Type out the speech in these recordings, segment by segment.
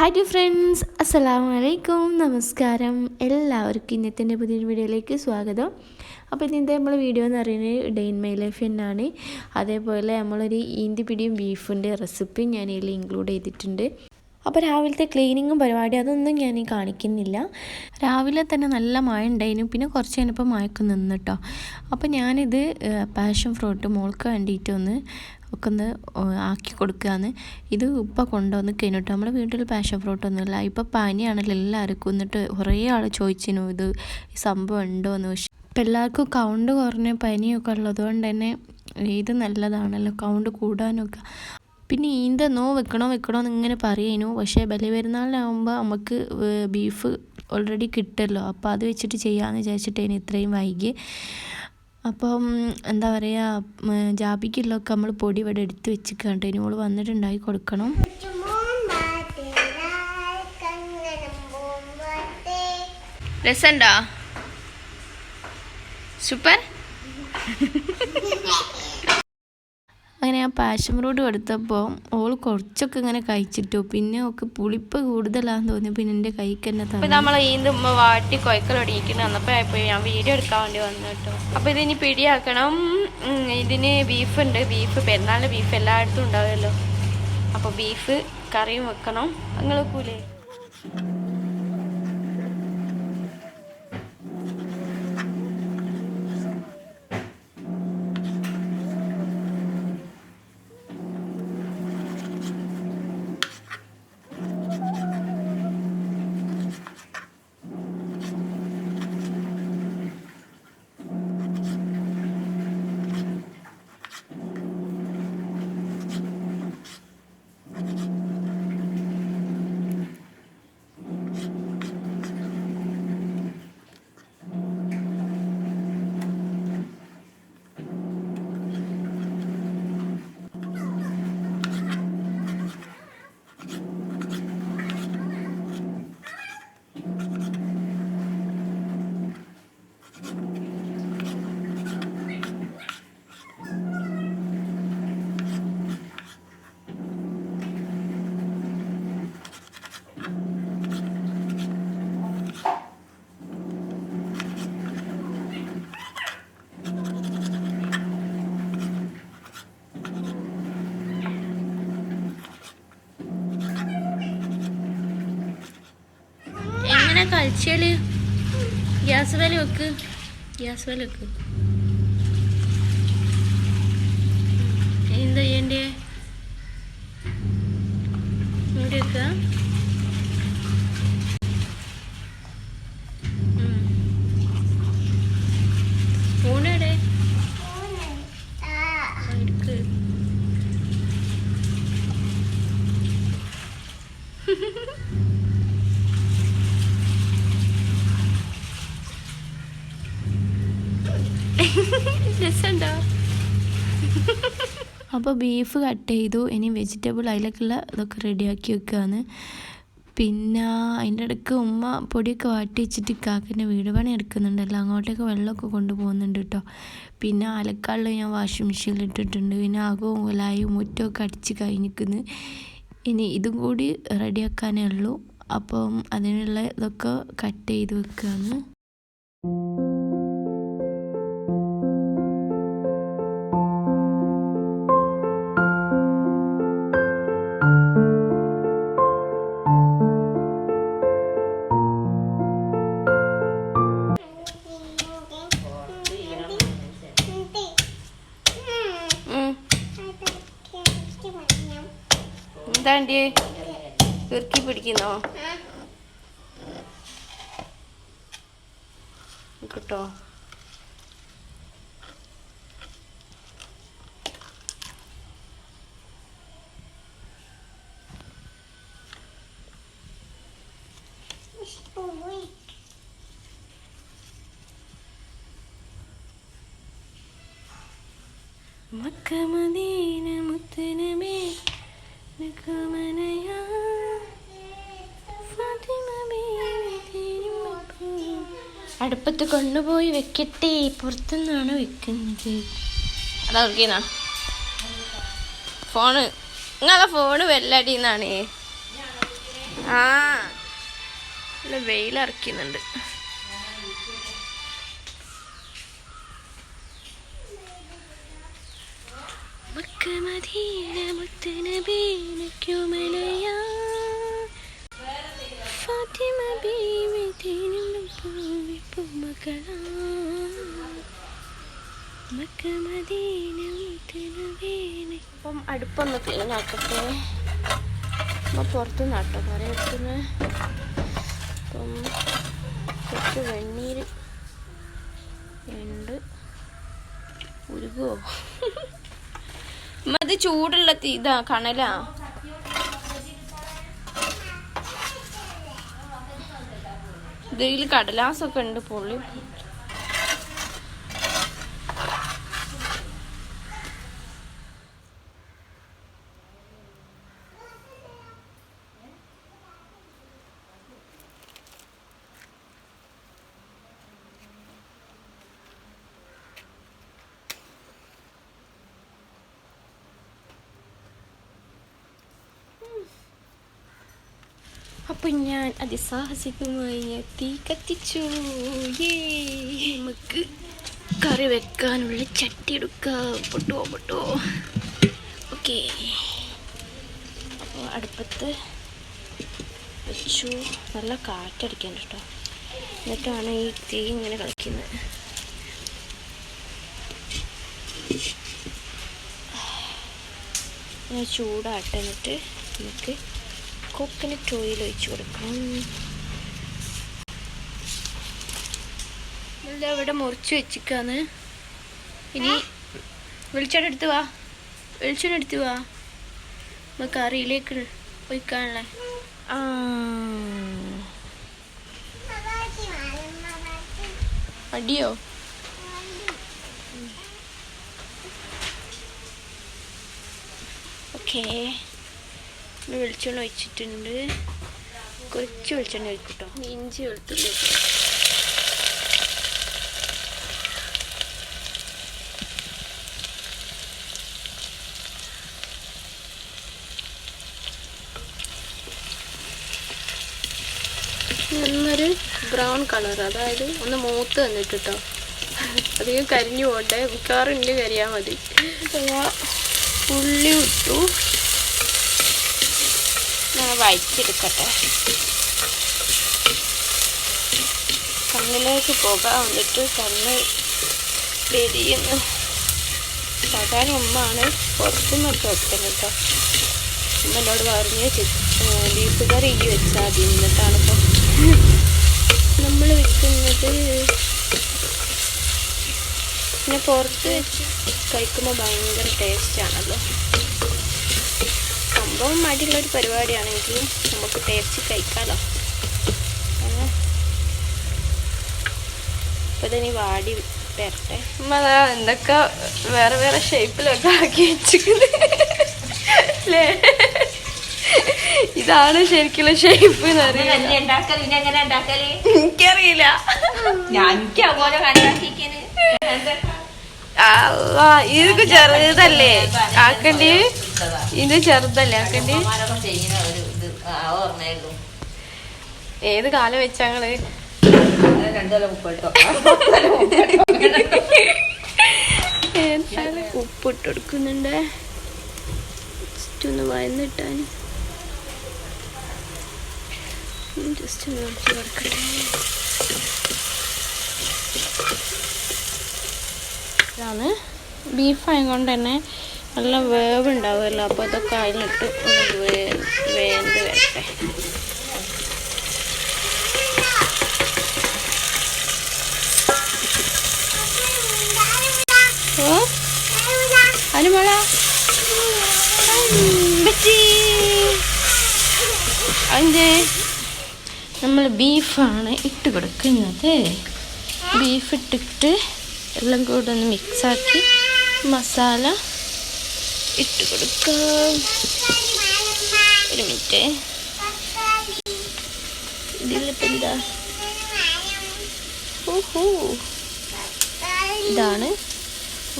Hi D friends അസ്സലാമു അലൈക്കും നമസ്കാരം എല്ലാവർക്കും ഇന്നത്തെ പുതിയൊരു വീഡിയോയിലേക്ക് സ്വാഗതം. അപ്പോൾ ഇന്നത്തെ നമ്മൾ വീഡിയോ എന്ന് പറയുന്നത്? ഡെയിൻ മൈ ലൈഫ് തന്നെയാണ് അതേപോലെ നമ്മളൊരു ഈന്തി പിടിയും ബീഫിന്റെ റെസിപ്പി ഞാൻ ഇതിൽ ഇൻക്ലൂഡ് ചെയ്തിട്ടുണ്ട്. അപ്പോൾ രാവിലത്തെ ക്ലീനിങ്ങും പരിപാടി അതൊന്നും ഞാൻ കാണിക്കുന്നില്ല. രാവിലെ തന്നെ നല്ല മഴ ഉണ്ടായിരുന്നു. പിന്നെ കുറച്ച് കഴിഞ്ഞപ്പോൾ മഴക്ക് നിന്നിട്ടോ അപ്പോൾ ഞാനിത് പാഷൻ ഫ്രൂട്ട് മോൾക്ക് വേണ്ടിയിട്ട് ഒന്ന് ഒക്കെ ഒന്ന് ആക്കി കൊടുക്കുകയാണ് ഇത് ഇപ്പം കൊണ്ടുവന്ന് കഴിഞ്ഞിട്ട് നമ്മുടെ വീട്ടിൽ പാഷൻ ഫ്രൂട്ട് ഒന്നുമില്ല. ഇപ്പം പനിയാണല്ലോ എല്ലാവർക്കും. എന്നിട്ട് കുറേ ആൾ ചോദിച്ചിരുന്നു ഇത് സംഭവം ഉണ്ടോ? എന്ന്. പക്ഷേ ഇപ്പം എല്ലാവർക്കും കൗണ്ട് കുറഞ്ഞ പനിയൊക്കെ ഉള്ളതുകൊണ്ട് തന്നെ ഇത് നല്ലതാണല്ലോ കൗണ്ട് കൂടാനൊക്കെ. പിന്നെ ഈന്ത നോ വെക്കണോ വെക്കണോ എന്ന് ഇങ്ങനെ പറയുന്നു പക്ഷേ ബലിപെരുന്നാളിനാകുമ്പോൾ നമുക്ക് ബീഫ് ഓൾറെഡി കിട്ടുമല്ലോ അപ്പോൾ അത് വെച്ചിട്ട് ചെയ്യാമെന്ന് വിചാരിച്ചിട്ടേന് ഇത്രയും വൈകി. അപ്പം എന്താ പറയുക ജാബിക്കുള്ളതൊക്കെ നമ്മൾ പൊടി ഇവിടെ എടുത്ത് വെച്ചിക്കാണ്ട് ഇനി ഓൾ വന്നിട്ടുണ്ടാക്കി കൊടുക്കണം. രസണ്ടാ? സൂപ്പർ. അങ്ങനെ ആ പാഷൻ ഫ്രൂട്ട് കൊടുത്തപ്പോൾ ഓൾ കുറച്ചൊക്കെ ഇങ്ങനെ കഴിച്ചിട്ടു. പിന്നെ ഒക്കെ പുളിപ്പ് കൂടുതലാന്ന് തോന്നി. പിന്നെ എന്റെ കൈക്ക് തന്നെ തന്നെ നമ്മൾ ഈന്ത് വാട്ടി കൊയ്ക്കൽ ഒടിയിക്കുന്നു വന്നപ്പോൾ ഞാൻ വീഡിയോ എടുക്കാൻ വേണ്ടി വന്നു കേട്ടോ. അപ്പോൾ ഇതിനി പിടിയാക്കണം. ഇതിന് ബീഫ് ഉണ്ട്. ബീഫ് പെരുന്നാളിന്റെ ബീഫ് എല്ലായിടത്തും ഉണ്ടാവുമല്ലോ. അപ്പോൾ ബീഫ് കറിയും വെക്കണം. നിങ്ങൾ വെക്കൂലേ കഴിച്ചാൽ ഗ്യാസ് വില വെക്ക്. ഗ്യാസ് വില വെക്ക്. എന്താ ചെയ്യണ്ടേ മൂടി വെക്ക ഊണടെ എടുക്ക് രസമുണ്ടോ അപ്പോൾ ബീഫ് കട്ട് ചെയ്തു ഇനി വെജിറ്റബിൾ അതിലേക്കുള്ള ഇതൊക്കെ റെഡിയാക്കി വെക്കുകയാണ് പിന്നെ അതിന്റെ ഇടയ്ക്ക് ഉമ്മ പൊടിയൊക്കെ വാട്ടി വെച്ചിട്ട് കാക്കിന്റെ വീട് പണി എടുക്കുന്നുണ്ടല്ലോ. അങ്ങോട്ടേക്ക് വെള്ളമൊക്കെ കൊണ്ടുപോകുന്നുണ്ട് കേട്ടോ പിന്നെ അലക്കാളിൽ ഞാൻ വാഷിംഗ് മെഷീനിൽ ഇട്ടിട്ടുണ്ട്. പിന്നെ അകവും ഉലായും മുറ്റമൊക്കെ അടിച്ച് കഴിഞ്ഞിരിക്കുന്നു. ഇനി ഇതും കൂടി റെഡിയാക്കാനേ ഉള്ളൂ. അപ്പം അതിനുള്ള ഇതൊക്കെ കട്ട് ചെയ്ത് വെക്കുകയാണ് പിടിക്കുന്നോ കിട്ടോ? മക്ക അടുപ്പത്ത് കൊണ്ടുപോയി വെക്കട്ടെ. പുറത്തുനിന്നാണ് വെക്കുന്നത്. അതാ നോക്കിയെന്നാ ഫോണ്. നിങ്ങളെ ഫോണ് വെല്ലടിന്നാണ് ആ. നല്ല വെയിലിറക്കുന്നുണ്ട് ഫാത്തിമ ബീവി തേനും പൂവി പൂമകളാ മക്ക മദീന മുത്തനബീന അപ്പം അടുപ്പൊന്ന് ക്ലീൻ ആക്കട്ടെ അപ്പം പുറത്ത് നട്ടോ കുറേ വെക്കുന്നത് അപ്പം കുറച്ച് വെണ്ണീര് ഉണ്ട് ഉരുകോ അത് ചൂടുള്ള ഇതാ കണലാ. ഇതിൽ കടലാസൊക്കെ ഉണ്ട് പൊള്ളി അപ്പൊ ഞാൻ അതിസാഹസികമായി ഞാൻ തീ കത്തിച്ചു. നമുക്ക് കറി വെക്കാനുള്ള ചട്ടി എടുക്കാം പൊട്ടോ പൊട്ടോ ഓക്കെ അപ്പോൾ അടുപ്പത്ത് വെച്ചു നല്ല കാറ്റടിക്കാൻ കേട്ടോ എന്നിട്ടാണ് ഈ തീ ഇങ്ങനെ കളിക്കുന്നത് ചൂടാട്ടെ എന്നിട്ട് നമുക്ക് കോക്കനട്ട് ഓയിൽ ഒഴിച്ചു കൊടുക്കണം. ഇവിടെ മുറിച്ച് വെച്ചിക്കാന്ന് ഇനി വെളിച്ചെണ്ണ എടുത്ത് വാ. വെളിച്ചെണ്ണ എടുത്ത് വാ. നമുക്ക് കറിയിലേക്ക് ഒഴിക്കാനുള്ള. ആ. അടിയോ ഓക്കേ. വെളിച്ചെണ്ണ ഒഴിച്ചിട്ടുണ്ട്. കുറച്ച് വെളിച്ചെണ്ണ ഒഴിക്കട്ടോ. ഇഞ്ചി വെളുത്തുള്ളി. നല്ലൊരു ബ്രൗൺ കളർ അതായത് ഒന്ന് മൂത്ത് വന്നിട്ട് കേട്ടോ അധികം കരിഞ്ഞു പോകണ്ടേ? മിക്കവാറും ഇല്ല കരിയാൽ മതി. ഉള്ളി ഇട്ടു. ഞാൻ വഴറ്റിയെടുക്കട്ടെ. കണ്ണിലേക്ക് പോകാൻ വന്നിട്ട് കണ്ണ് പെരിയുന്നു സാധാരണ ഉമ്മാണ് പുറത്തുനിന്നൊക്കെ വെക്കുന്നത് കേട്ടോ. ഉമ്മ എന്നോട് പറഞ്ഞ് ബീഫ് ഈ വെച്ചാൽ മതി. എന്നിട്ടാണ് ഇപ്പം നമ്മൾ വെക്കുന്നത് പിന്നെ പുറത്ത് വെച്ച് കഴിക്കുമ്പോൾ ഭയങ്കര ടേസ്റ്റാണല്ലോ സംഭവം മടിയുള്ളൊരു പരിപാടിയാണെങ്കിലും നമുക്ക് ടേസ്റ്റ് കഴിക്കാമല്ലോ ഇപ്പം ഇതിനി വാടി വരട്ടെ. ഉമ്മ എന്തൊക്കെ വേറെ വേറെ ഷേപ്പിലൊക്കെ ആക്കി വെച്ചിരിക്കുന്നത് അല്ലേ ഇതാണ് ശരിക്കുള്ള ഷേപ്പ് എനിക്കറിയില്ല. ഞാൻ എനിക്ക് അതുപോലെ കണ്ടാക്കിക്കണ് അല്ലാ, ഇതൊക്കെ ചെറുതല്ലേ? ആക്കണ്ടി? ഇത് ചെറുതല്ലേ ആക്കണ്ടി? ഏത് കാലം വെച്ചാ ഞങ്ങൾ അത് രണ്ടുകൊല്ലം മുപ്പിട്ടോ എന്താണ് ഉപ്പിട്ട് കൊടുക്കുന്നുണ്ട്. ജസ്റ്റ് ഒന്ന് വയന്നിട്ടാൻ ജസ്റ്റ് ഒന്ന് കൊടുക്കട്ടെ. ഇതാണ് ബീഫ് കൊണ്ട് തന്നെ നല്ല വേവ് ഉണ്ടാവുമല്ലോ അപ്പോൾ ഇതൊക്കെ അതിലിട്ട് ഒന്ന് വേന്ത് വരട്ടെ. ഓ? അനുമോള? അതിന്റെ നമ്മൾ ബീഫാണ് ഇട്ട് കൊടുക്കുന്നത്. ബീഫ് ഇട്ടിട്ട് എല്ലാം കൂടെ ഒന്ന് മിക്സാക്കി മസാല ഇട്ട് കൊടുക്കാം. ഒരു മിനിറ്റ്. ഇതിലിപ്പോൾ എന്താ? ഓഹോ ഇതാണ്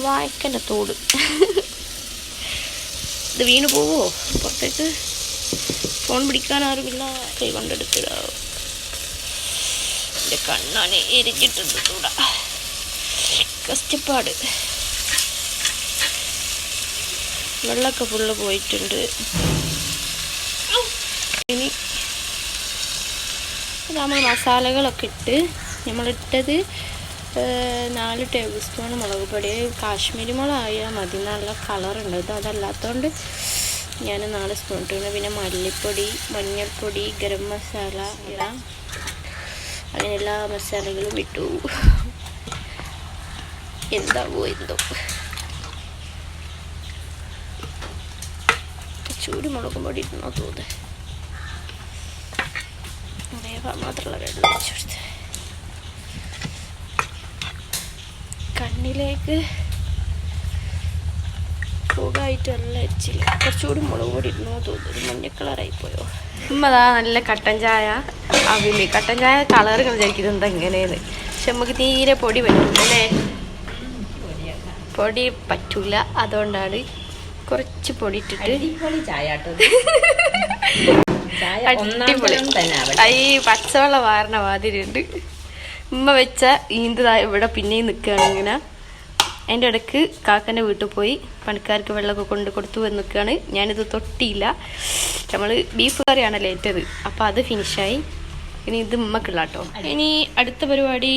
വായ്ക്കന്റെ തോട്. ഇത് വീണ് പോവോ? പുറത്തേക്ക് ഫോൺ പിടിക്കാൻ ആരുമില്ല. കൈ കൊണ്ടെടുത്തിടാവും എന്റെ കണ്ണാണ് എരിഞ്ഞിട്ടുണ്ട് കൂടാ കഷ്ടപ്പാട്. വെള്ളമൊക്കെ ഫുള്ള് പോയിട്ടുണ്ട്. ഇനി നമ്മൾ മസാലകളൊക്കെ ഇട്ട് നമ്മളിട്ടത് നാല് ടേബിൾ സ്പൂൺ മുളക് പൊടി. കാശ്മീരി മുളകായാൽ മതി. നല്ല കളറുണ്ട് ഇത് അതല്ലാത്തതുകൊണ്ട് ഞാൻ നാല് സ്പൂൺ ഇട്ടിരുന്നു പിന്നെ മല്ലിപ്പൊടി മഞ്ഞൾപ്പൊടി ഗരം മസാല അങ്ങനെ എല്ലാ മസാലകളും ഇട്ടു. എന്താവോ എന്തോ? ചൂട് മുളക് പൊടി ഇടണോ തോന്നുന്നത് വേവാൻ മാത്രമുള്ള വെള്ളം ഒഴിച്ചു കണ്ണിലേക്ക് പുകായിട്ടല്ല അരിച്ചില്ല കുറച്ചുകൂടി മുളക് പൊടി ഇടണോ തോന്നുന്നു. മഞ്ഞ കളറായി പോയോ? അമ്മതാ നല്ല കട്ടൻ ചായ അവിൽ കട്ടൻ ചായ കളർ വിചാരിക്കുന്നത് എന്താ എങ്ങനെയെന്ന് പക്ഷെ നമുക്ക് തീരെ പൊടി പറ്റില്ല അല്ലേ? പൊടി പറ്റൂല. അതുകൊണ്ടാണ് കുറച്ച് പൊടി ഇട്ടിട്ട് ഈ പച്ചവെള്ളം വാരണ മാതിരിയുണ്ട്. ഉമ്മ വെച്ച ഈന്തതാ ഇവിടെ പിന്നെയും നിൽക്കുകയാണ് ഇങ്ങനെ. അതിന്റെ ഇടയ്ക്ക് കാക്കന്റെ വീട്ടിൽ പോയി പണിക്കാർക്ക് വെള്ളമൊക്കെ കൊണ്ട് കൊടുത്തു വന്ന് നിൽക്കുകയാണ് ഞാനിത് തൊട്ടിയില്ല. നമ്മൾ ബീഫ് കറിയാണല്ലോ ഏറ്റത് അപ്പോൾ അത് ഫിനിഷായി ഇനി ഇത് ഉമ്മക്കുള്ള കേട്ടോ ഇനി അടുത്ത പരിപാടി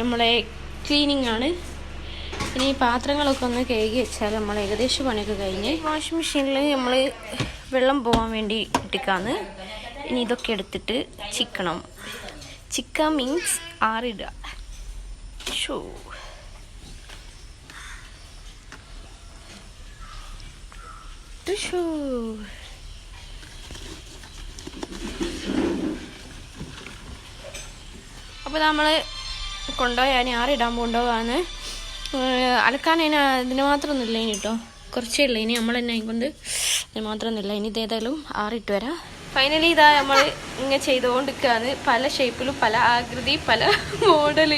നമ്മളെ ക്ലീനിങ് ആണ്. ഇനി പാത്രങ്ങളൊക്കെ ഒന്ന് കഴുകി വെച്ചാൽ നമ്മൾ ഏകദേശം പണിയൊക്കെ കഴിഞ്ഞ് വാഷിംഗ് മെഷീനിൽ നമ്മൾ വെള്ളം പോകാൻ വേണ്ടി ഇട്ടിക്കാന്ന്. ഇനി ഇതൊക്കെ എടുത്തിട്ട് ചിക്കണം. ചിക്ക മീൻസ് ആറിടുക. ഷോ ഷോ അപ്പോൾ നമ്മൾ കൊണ്ടുപോയാൽ ആറിടാൻ കൊണ്ടുപോകാന്ന് അലക്കാൻ അതിന് ഇതിന് മാത്രമൊന്നുമില്ല ഇനി കേട്ടോ കുറച്ചേ ഉള്ളൂ. ഇനി നമ്മൾ കൊണ്ട് അതിന് മാത്രമൊന്നുമില്ല ഇനി ഇത് ഏതായാലും ആറിട്ട് വരാം. ഫൈനലി ഇതാ നമ്മൾ ഇങ്ങനെ ചെയ്തുകൊണ്ടിരിക്കുകയാണ്. പല ഷേപ്പിലും പല ആകൃതി പല മോഡൽ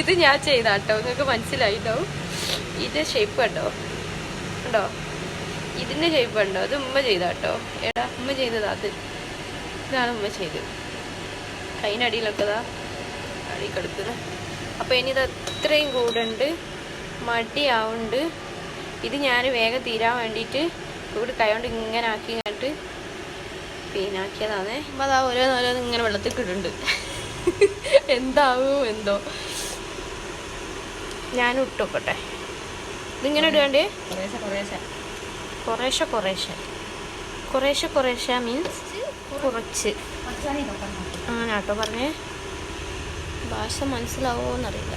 ഇത് ഞാൻ ചെയ്താട്ടോ. നിങ്ങൾക്ക് മനസ്സിലായിട്ടോ ഇത് ഷേപ്പ് കണ്ടോ? ഉണ്ടോ ഇതിന്റെ ഷേപ്പ് കണ്ടോ? അത് ഉമ്മ ചെയ്താട്ടോ. എടാ ഉമ്മ ചെയ്തതാ അത്. ഇതാണ് ഉമ്മ ചെയ്തത്. കൈനടിയിലൊക്കെ ഇതാ അടി അപ്പോൾ ഇനി ഇത് അത്രയും കൂടുണ്ട്. മടിയാവുണ്ട്. ഇത് ഞാൻ വേഗം തീരാൻ വേണ്ടിയിട്ട് ഇവിടെ കൈകൊണ്ട് ഇങ്ങനെ ആക്കി കണ്ടിട്ട് പീനാക്കിയതാണേ. അപ്പോൾ അതാ ഓരോന്നോരോന്ന് ഇങ്ങനെ വെള്ളത്തിൽ കിടുന്നുണ്ട് എന്താവും എന്തോ. ഞാൻ ഇട്ടോക്കട്ടെ. ഇതിങ്ങനെ ഇടുകണ്ടേ കുറേശ്ശെ കുറേശ്ശെ. കുറേശ്ശെ കുറേശ്ശെ. കുറേശ്ശെ കുറേശ്ശെ മീൻസ് കുറച്ച് അങ്ങനെ കേട്ടോ പറഞ്ഞേ. ഭാഷ മനസ്സിലാവോ എന്നറിയില്ല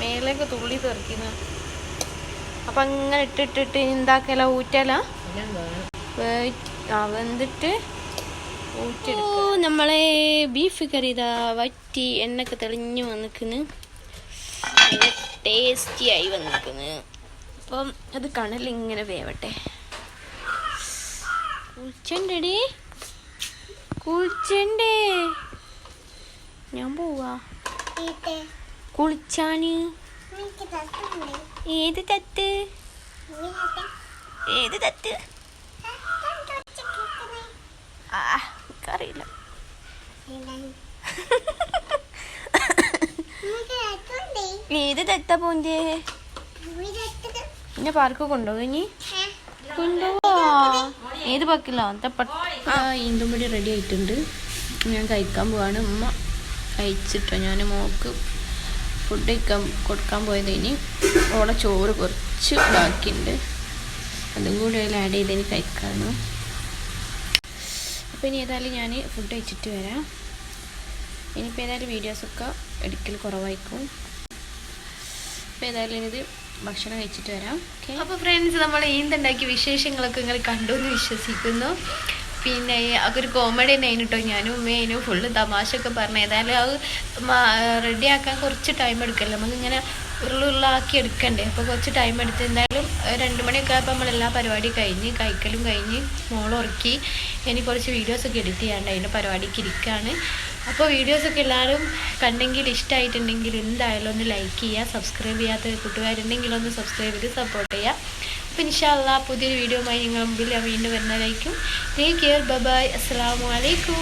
മേലേക്ക് തുള്ളി തെറിക്കുന്ന. അപ്പം അങ്ങനെ ഇട്ടിട്ടിട്ട് എന്താക്കല? ഊറ്റല? വന്നിട്ട് ഓ നമ്മളെ ബീഫ് കറി ഇതാ വറ്റി എണ്ണൊക്കെ തെളിഞ്ഞു വന്നിക്കുന്നു ടേസ്റ്റി ആയി വന്നിക്കുന്നു അപ്പം അത് കണലിങ്ങനെ വേവട്ടെ. കുളിച്ചണ്ടടി. കുളിച്ചണ്ടേ. ഞാൻ പോവാ. കുളിച്ചാന്. ഏത് തത്ത് ഏത് തത്ത് ആ എനിക്കറിയില്ല. ഏത് തത്ത പോന്തേ എന്നെ പാർക്ക് കൊണ്ടുപോകും ഇനി. കൊണ്ടുപോവാ. ഏത് പാക്കില്ല ആ ഈന്തുമ്പടി റെഡി ആയിട്ടുണ്ട്. ഞാൻ കഴിക്കാൻ പോവാണ്. ഉമ്മ കഴിച്ചിട്ടോ. ഞാൻ മോക്ക് ഫുഡ് കഴിക്കാൻ കൊടുക്കാൻ പോയത് ഇനി ഓളെ ചോറ് കുറച്ച് ബാക്കിയുണ്ട്. അതും കൂടി അതിൽ ആഡ് ചെയ്ത് ഇനി കഴിക്കാമെന്ന് അപ്പോൾ ഇനി ഏതായാലും ഞാൻ ഫുഡ് കഴിച്ചിട്ട് വരാം. ഇനിയിപ്പോൾ ഏതായാലും വീഡിയോസൊക്കെ എടുക്കൽ കുറവായിരിക്കും. അപ്പോൾ ഏതായാലും ഇനിത് ഭക്ഷണം കഴിച്ചിട്ട് വരാം. ഓക്കെ അപ്പോൾ ഫ്രണ്ട്സ് നമ്മൾ ഈന്തുണ്ടാക്കിയ വിശേഷങ്ങളൊക്കെ നിങ്ങൾ കണ്ടു എന്ന് വിശ്വസിക്കുന്നു. പിന്നെ അതൊരു കോമഡി നെയിൻ കേട്ടോ ഞാനും ഉമ്മേനും ഫുള്ള് തമാശയൊക്കെ പറഞ്ഞു. ഏതായാലും അത് റെഡിയാക്കാൻ കുറച്ച് ടൈം എടുക്കല്ലോ? നമുക്കിങ്ങനെ ഉരുളുരുളാക്കി എടുക്കണ്ടേ? അപ്പോൾ കുറച്ച് ടൈം എടുത്ത് എന്തായാലും രണ്ട് മണിയൊക്കെ ആയപ്പോൾ നമ്മളെല്ലാ പരിപാടി കഴിഞ്ഞ് കഴിക്കലും കഴിഞ്ഞ് മോളുറക്കി ഇനി കുറച്ച് വീഡിയോസൊക്കെ എഡിറ്റ് ചെയ്യാണ്ട് അതിന്റെ പരിപാടിക്ക് ഇരിക്കുകയാണ് അപ്പോൾ വീഡിയോസൊക്കെ എല്ലാവരും കണ്ടെങ്കിൽ ഇഷ്ടമായിട്ടുണ്ടെങ്കിൽ എന്തായാലും ഒന്ന് ലൈക്ക് ചെയ്യുക സബ്സ്ക്രൈബ് ചെയ്യാത്ത കൂട്ടുകാരുണ്ടെങ്കിൽ ഒന്ന് സബ്സ്ക്രൈബ് ചെയ്ത് സപ്പോർട്ട് ചെയ്യുക. അപ്പോൾ ഇൻഷാല്ല പുതിയൊരു വീഡിയോ ആയി നിങ്ങൾ മുമ്പിൽ വീണ്ടും വരുന്നതായിരിക്കും. ടേക്ക് കെയർ ബൈ അസ്സാം വലൈക്കും